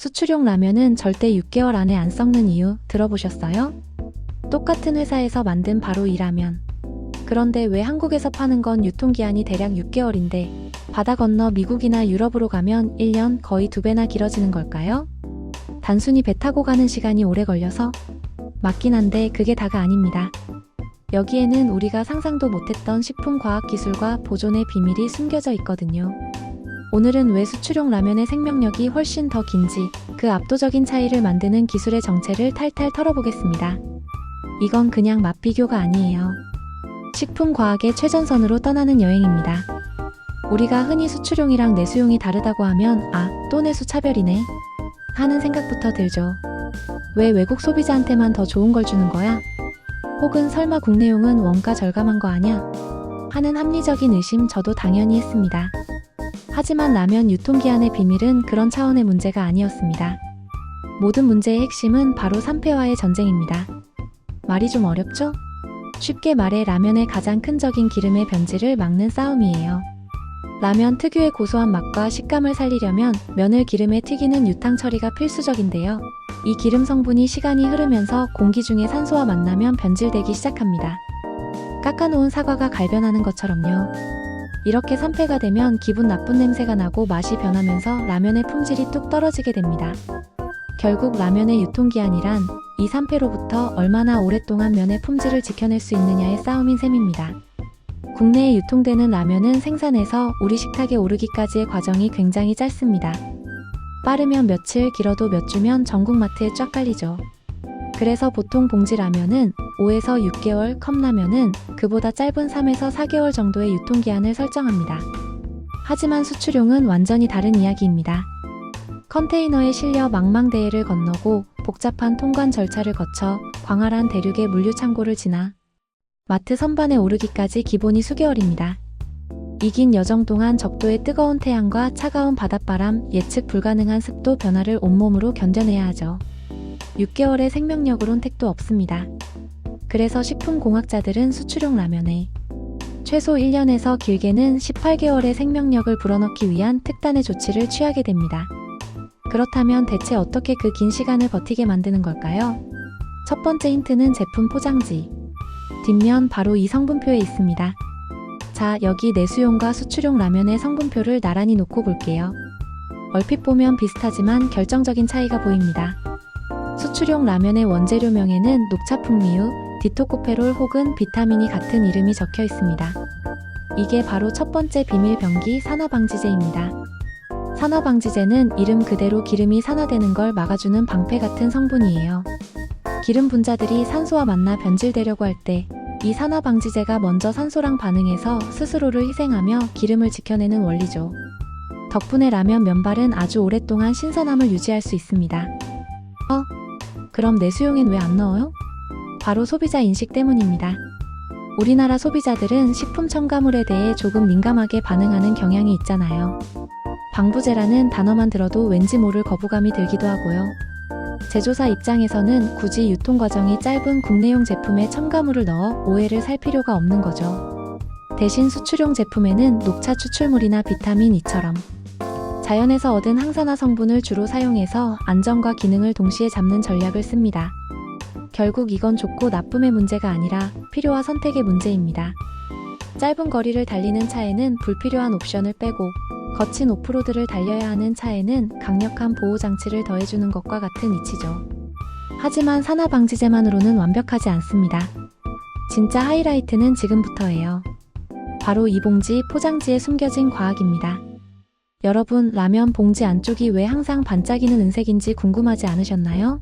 수출용 라면은 절대 6개월 안에 안 썩는 이유 들어보셨어요? 똑같은 회사에서 만든 바로 이 라면. 그런데 왜 한국에서 파는 건 유통기한이 대략 6개월인데 바다 건너 미국이나 유럽으로 가면 1년 거의 두 배나 길어지는 걸까요? 단순히 배 타고 가는 시간이 오래 걸려서 맞긴 한데 그게 다가 아닙니다. 여기에는 우리가 상상도 못했던 식품 과학 기술과 보존의 비밀이 숨겨져 있거든요. 오늘은 왜 수출용 라면의 생명력이 훨씬 더 긴지 그 압도적인 차이를 만드는 기술의 정체를 탈탈 털어보겠습니다. 이건 그냥 맛 비교가 아니에요. 식품 과학의 최전선으로 떠나는 여행입니다. 우리가 흔히 수출용이랑 내수용이 다르다고 하면 아, 또 내수 차별이네. 하는 생각부터 들죠. 왜 외국 소비자한테만 더 좋은 걸 주는 거야? 혹은 설마 국내용은 원가 절감한 거 아냐? 하는 합리적인 의심 저도 당연히 했습니다. 하지만 라면 유통기한의 비밀은 그런 차원의 문제가 아니었습니다. 모든 문제의 핵심은 바로 산패와의 전쟁입니다. 말이 좀 어렵죠? 쉽게 말해 라면의 가장 큰 적인 기름의 변질을 막는 싸움이에요. 라면 특유의 고소한 맛과 식감을 살리려면 면을 기름에 튀기는 유탕 처리가 필수적인데요. 이 기름 성분이 시간이 흐르면서 공기 중에 산소와 만나면 변질되기 시작합니다. 깎아놓은 사과가 갈변하는 것처럼요. 이렇게 산패가 되면 기분 나쁜 냄새가 나고 맛이 변하면서 라면의 품질이 뚝 떨어지게 됩니다. 결국 라면의 유통기한이란 이 산패로부터 얼마나 오랫동안 면의 품질을 지켜낼 수 있느냐의 싸움인 셈입니다. 국내에 유통되는 라면은 생산에서 우리 식탁에 오르기까지의 과정이 굉장히 짧습니다. 빠르면 며칠, 길어도 몇 주면 전국 마트에 쫙 깔리죠. 그래서 보통 봉지 라면은 5에서 6개월, 컵라면은 그보다 짧은 3에서 4개월 정도의 유통기한을 설정합니다. 하지만 수출용은 완전히 다른 이야기입니다. 컨테이너에 실려 망망대해를 건너고 복잡한 통관 절차를 거쳐 광활한 대륙의 물류 창고를 지나 마트 선반에 오르기까지 기본이 수개월입니다. 이긴 여정 동안 적도의 뜨거운 태양과 차가운 바닷바람, 예측 불가능한 습도 변화를 온몸으로 견뎌내야 하죠. 6개월의 생명력으론 택도 없습니다. 그래서 식품공학자들은 수출용 라면에 최소 1년에서 길게는 18개월의 생명력을 불어넣기 위한 특단의 조치를 취하게 됩니다. 그렇다면 대체 어떻게 그 긴 시간을 버티게 만드는 걸까요? 첫 번째 힌트는 제품 포장지. 뒷면 바로 이 성분표에 있습니다. 자, 여기 내수용과 수출용 라면의 성분표를 나란히 놓고 볼게요. 얼핏 보면 비슷하지만 결정적인 차이가 보입니다. 수출용 라면의 원재료명에는 녹차 풍미유, 디토코페롤 혹은 비타민이 같은 이름이 적혀 있습니다. 이게 바로 첫 번째 비밀 병기 산화방지제입니다. 산화방지제는 이름 그대로 기름이 산화되는 걸 막아주는 방패 같은 성분이에요. 기름 분자들이 산소와 만나 변질되려고 할 때 이 산화방지제가 먼저 산소랑 반응해서 스스로를 희생하며 기름을 지켜내는 원리죠. 덕분에 라면 면발은 아주 오랫동안 신선함을 유지할 수 있습니다. 어? 그럼 내 수용엔 왜 안 넣어요? 바로 소비자 인식 때문입니다. 우리나라 소비자들은 식품 첨가물에 대해 조금 민감하게 반응하는 경향이 있잖아요. 방부제라는 단어만 들어도 왠지 모를 거부감이 들기도 하고요. 제조사 입장에서는 굳이 유통 과정이 짧은 국내용 제품에 첨가물을 넣어 오해를 살 필요가 없는 거죠. 대신 수출용 제품에는 녹차 추출물이나 비타민 E처럼 자연에서 얻은 항산화 성분을 주로 사용해서 안전과 기능을 동시에 잡는 전략을 씁니다. 결국 이건 좋고 나쁨의 문제가 아니라 필요와 선택의 문제입니다. 짧은 거리를 달리는 차에는 불필요한 옵션을 빼고 거친 오프로드를 달려야 하는 차에는 강력한 보호 장치를 더해주는 것과 같은 이치죠. 하지만 산화 방지제만으로는 완벽하지 않습니다. 진짜 하이라이트는 지금부터예요. 바로 이 봉지 포장지에 숨겨진 과학입니다. 여러분, 라면 봉지 안쪽이 왜 항상 반짝이는 은색인지 궁금하지 않으셨나요?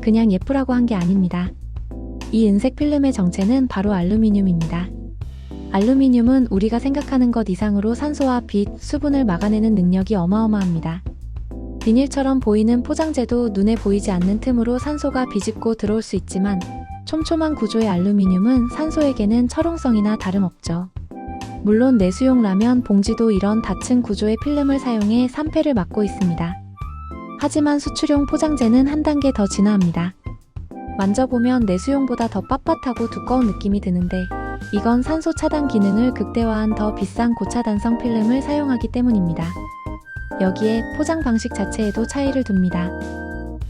그냥 예쁘라고 한 게 아닙니다. 이 은색 필름의 정체는 바로 알루미늄입니다. 알루미늄은 우리가 생각하는 것 이상으로 산소와 빛, 수분을 막아내는 능력이 어마어마합니다. 비닐처럼 보이는 포장재도 눈에 보이지 않는 틈으로 산소가 비집고 들어올 수 있지만 촘촘한 구조의 알루미늄은 산소에게는 철옹성이나 다름없죠. 물론 내수용 라면 봉지도 이런 닫힌 구조의 필름을 사용해 산패를 막고 있습니다. 하지만 수출용 포장재는 한 단계 더 진화합니다. 만져보면 내수용보다 더 빳빳하고 두꺼운 느낌이 드는데 이건 산소 차단 기능을 극대화한 더 비싼 고차단성 필름을 사용하기 때문입니다. 여기에 포장 방식 자체에도 차이를 둡니다.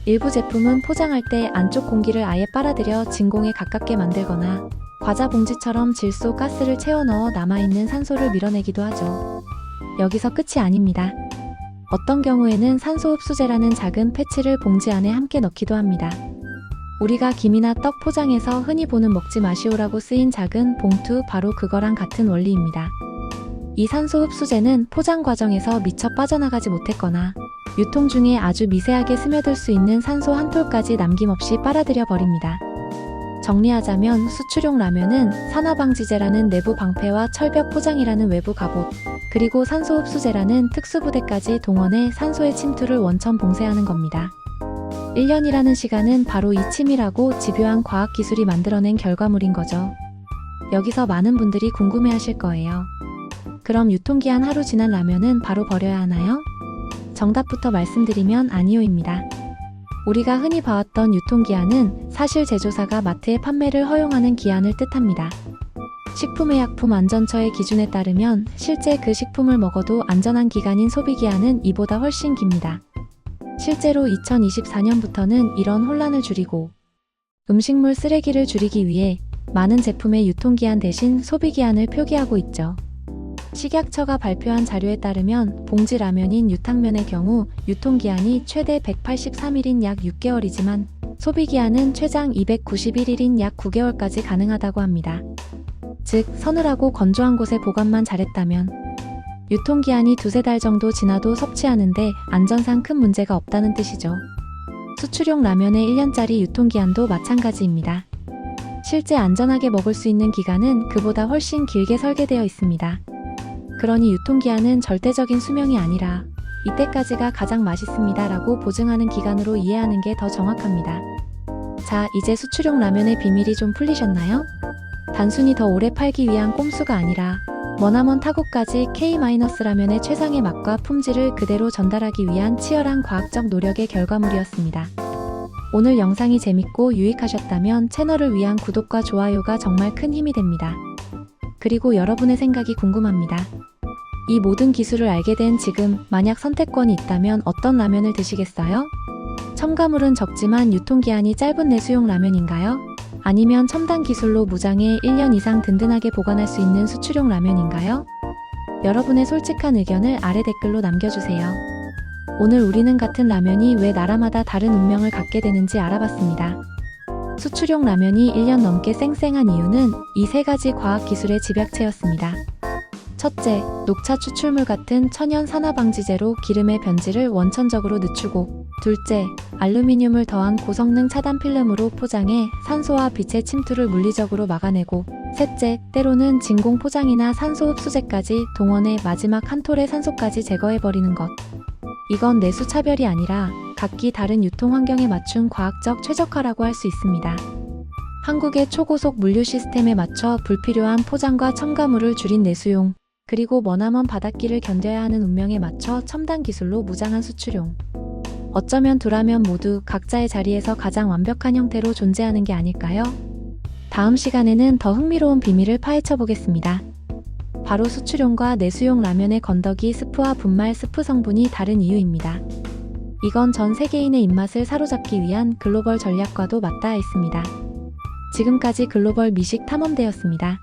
일부 제품은 포장할 때 안쪽 공기를 아예 빨아들여 진공에 가깝게 만들거나 과자 봉지처럼 질소 가스를 채워 넣어 남아있는 산소를 밀어내기도 하죠. 여기서 끝이 아닙니다. 어떤 경우에는 산소 흡수제라는 작은 패치를 봉지 안에 함께 넣기도 합니다. 우리가 김이나 떡 포장해서 흔히 보는 먹지 마시오라고 쓰인 작은 봉투 바로 그거랑 같은 원리입니다. 이 산소 흡수제는 포장 과정에서 미처 빠져나가지 못했거나 유통 중에 아주 미세하게 스며들 수 있는 산소 한 톨까지 남김없이 빨아들여 버립니다. 정리하자면 수출용 라면은 산화방지제라는 내부 방패와 철벽 포장이라는 외부 갑옷, 그리고 산소 흡수제라는 특수부대까지 동원해 산소의 침투를 원천 봉쇄하는 겁니다. 1년이라는 시간은 바로 이 치밀하고 집요한 과학기술이 만들어낸 결과물인 거죠. 여기서 많은 분들이 궁금해 하실 거예요. 그럼 유통기한 하루 지난 라면은 바로 버려야 하나요? 정답부터 말씀드리면 아니요입니다. 우리가 흔히 봐왔던 유통기한은 사실 제조사가 마트에 판매를 허용하는 기한을 뜻합니다. 식품의약품안전처의 기준에 따르면 실제 그 식품을 먹어도 안전한 기간인 소비기한은 이보다 훨씬 깁니다. 실제로 2024년부터는 이런 혼란을 줄이고 음식물 쓰레기를 줄이기 위해 많은 제품의 유통기한 대신 소비기한을 표기하고 있죠. 식약처가 발표한 자료에 따르면 봉지 라면인 유탕면의 경우 유통기한이 최대 183일인 약 6개월이지만 소비기한은 최장 291일인 약 9개월까지 가능하다고 합니다. 즉, 서늘하고 건조한 곳에 보관만 잘했다면 유통기한이 두세 달 정도 지나도 섭취하는데 안전상 큰 문제가 없다는 뜻이죠. 수출용 라면의 1년짜리 유통기한도 마찬가지입니다. 실제 안전하게 먹을 수 있는 기간은 그보다 훨씬 길게 설계되어 있습니다. 그러니 유통기한은 절대적인 수명이 아니라 이때까지가 가장 맛있습니다 라고 보증하는 기간으로 이해하는 게 더 정확합니다. 자, 이제 수출용 라면의 비밀이 좀 풀리셨나요? 단순히 더 오래 팔기 위한 꼼수가 아니라 머나먼 타국까지 K-라면의 최상의 맛과 품질을 그대로 전달하기 위한 치열한 과학적 노력의 결과물이었습니다. 오늘 영상이 재밌고 유익하셨다면 채널을 위한 구독과 좋아요가 정말 큰 힘이 됩니다. 그리고 여러분의 생각이 궁금합니다. 이 모든 기술을 알게 된 지금 만약 선택권이 있다면 어떤 라면을 드시겠어요? 첨가물은 적지만 유통기한이 짧은 내수용 라면인가요? 아니면 첨단 기술로 무장해 1년 이상 든든하게 보관할 수 있는 수출용 라면인가요? 여러분의 솔직한 의견을 아래 댓글로 남겨주세요. 오늘 우리는 같은 라면이 왜 나라마다 다른 운명을 갖게 되는지 알아봤습니다. 수출용 라면이 1년 넘게 쌩쌩한 이유는 이 세 가지 과학 기술의 집약체였습니다. 첫째, 녹차 추출물 같은 천연 산화방지제로 기름의 변질을 원천적으로 늦추고, 둘째, 알루미늄을 더한 고성능 차단 필름으로 포장해 산소와 빛의 침투를 물리적으로 막아내고, 셋째, 때로는 진공 포장이나 산소 흡수제까지 동원해 마지막 한 톨의 산소까지 제거해버리는 것. 이건 내수 차별이 아니라 각기 다른 유통 환경에 맞춘 과학적 최적화라고 할 수 있습니다. 한국의 초고속 물류 시스템에 맞춰 불필요한 포장과 첨가물을 줄인 내수용, 그리고 머나먼 바닷길을 견뎌야 하는 운명에 맞춰 첨단 기술로 무장한 수출용. 어쩌면 두라면 모두 각자의 자리에서 가장 완벽한 형태로 존재하는 게 아닐까요? 다음 시간에는 더 흥미로운 비밀을 파헤쳐 보겠습니다. 바로 수출용과 내수용 라면의 건더기 스프와 분말 스프 성분이 다른 이유입니다. 이건 전 세계인의 입맛을 사로잡기 위한 글로벌 전략과도 맞닿아 있습니다. 지금까지 글로벌 미식 탐험대였습니다.